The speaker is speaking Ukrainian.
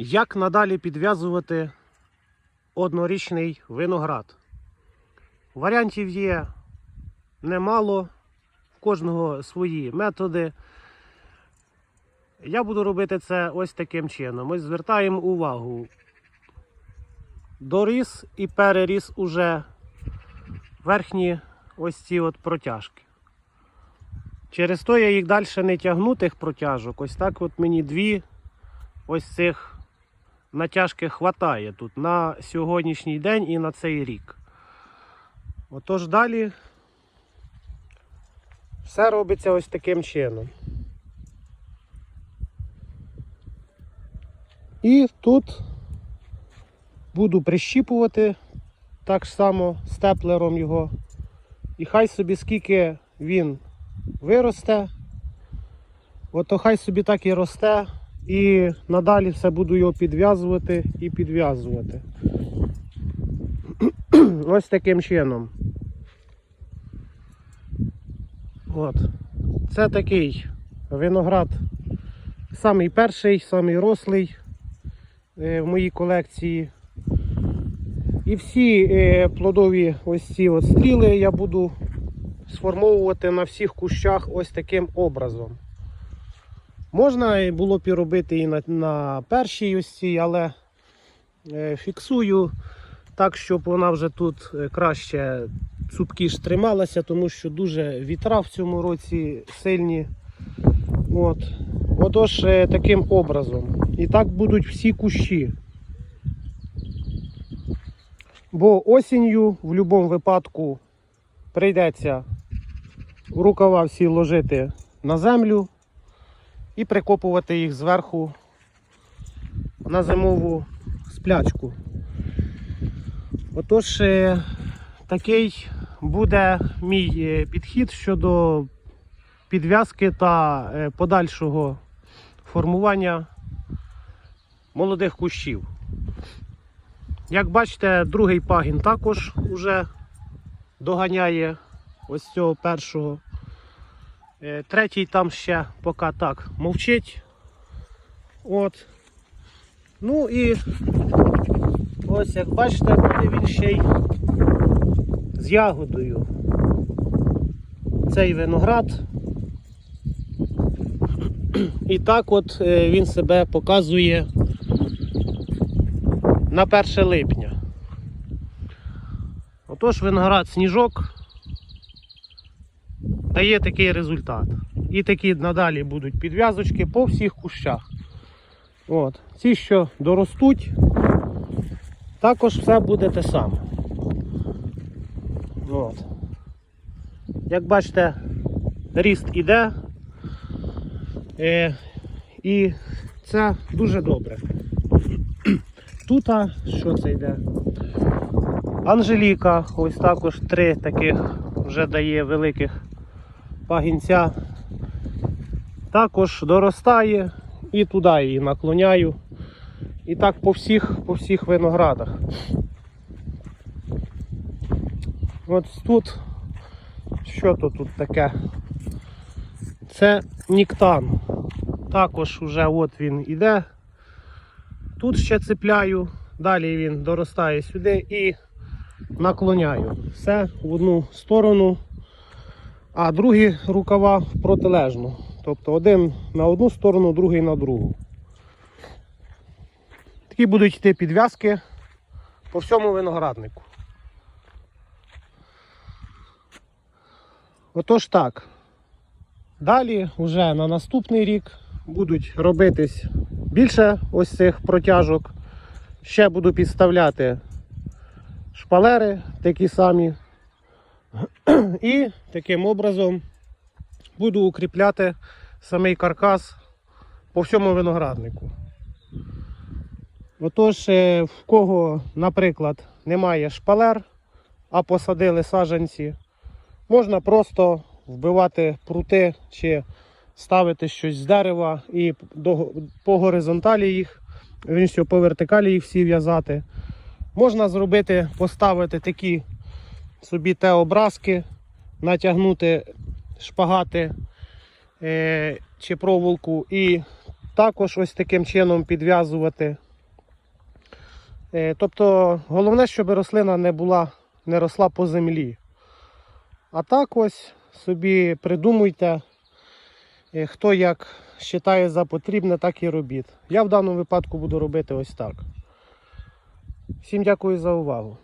Як надалі підв'язувати однорічний виноград? Варіантів є немало, в кожного свої методи. Я буду робити це ось таким чином. Ми звертаємо увагу. Доріс і переріс уже верхні ось ці от протяжки. Через то я їх далі не тягну тих протяжок. Ось так от мені дві ось цих натяжки хватає тут на сьогоднішній день і на цей рік. Отож далі все робиться ось таким чином. І тут буду прищіпувати так само степлером його. І хай собі скільки він виросте, ото хай собі так і росте. І надалі все буду його підв'язувати і підв'язувати. Ось таким чином. От. Це такий виноград, самий перший, самий рослий е, в моїй колекції. І всі е, плодові ось ці стріли я буду сформовувати на всіх кущах ось таким образом. Можна було б і робити і на, на першій ось цій, але е, фіксую так, щоб вона вже тут е, краще цупкіш трималася, тому що дуже вітра в цьому році сильні. От. Отож, е, таким образом. І так будуть всі кущі. Бо осінню в будь-якому випадку прийдеться рукава всі ложити на землю і прикопувати їх зверху на зимову сплячку. Отож, е, такий буде мій е, підхід щодо підв'язки та е, подальшого формування молодих кущів. Як бачите, другий пагін також вже доганяє ось цього першого. Е, Третій там ще поки так мовчить. От. Ну і ось як бачите, буде він ще й з ягодою. Цей виноград. І так от е, він себе показує на 1 липня. Отож виноград сніжок дає такий результат. І такі надалі будуть підв'язочки по всіх кущах. От. Ці, що доростуть, також все буде те саме. От. Як бачите, ріст іде. Е, і це дуже добре. Тут, що це йде? Анжеліка, ось також три таких вже дає великих пагінця. Також доростає і туди її наклоняю. І так по всіх, по всіх виноградах. От тут, що то тут таке? Це ніктан. Також вже от він іде. Тут ще цепляю, далі він доростає сюди і наклоняю. Все в одну сторону, а другі рукава в протилежну. Тобто один на одну сторону, другий на другу. Такі будуть йти підв'язки по всьому винограднику. Отож так. Далі вже на наступний рік будуть робитись більше ось цих протяжок. Ще буду підставляти шпалери такі самі. І таким образом буду укріпляти самий каркас по всьому винограднику. Отож, е, в кого, наприклад, немає шпалер, а посадили саджанці, можна просто вбивати прути чи ставити щось з дерева і по горизонталі їх, по вертикалі їх всі в'язати. Можна зробити, поставити такі собі Т-образки, натягнути шпагати е, чи проволоку і також ось таким чином підв'язувати Е, Тобто головне, щоб рослина не була, не росла по землі. А так ось собі придумуйте, е, хто як вважає за потрібне, так і робіть. Я в даному випадку буду робити ось так. Всім дякую за увагу.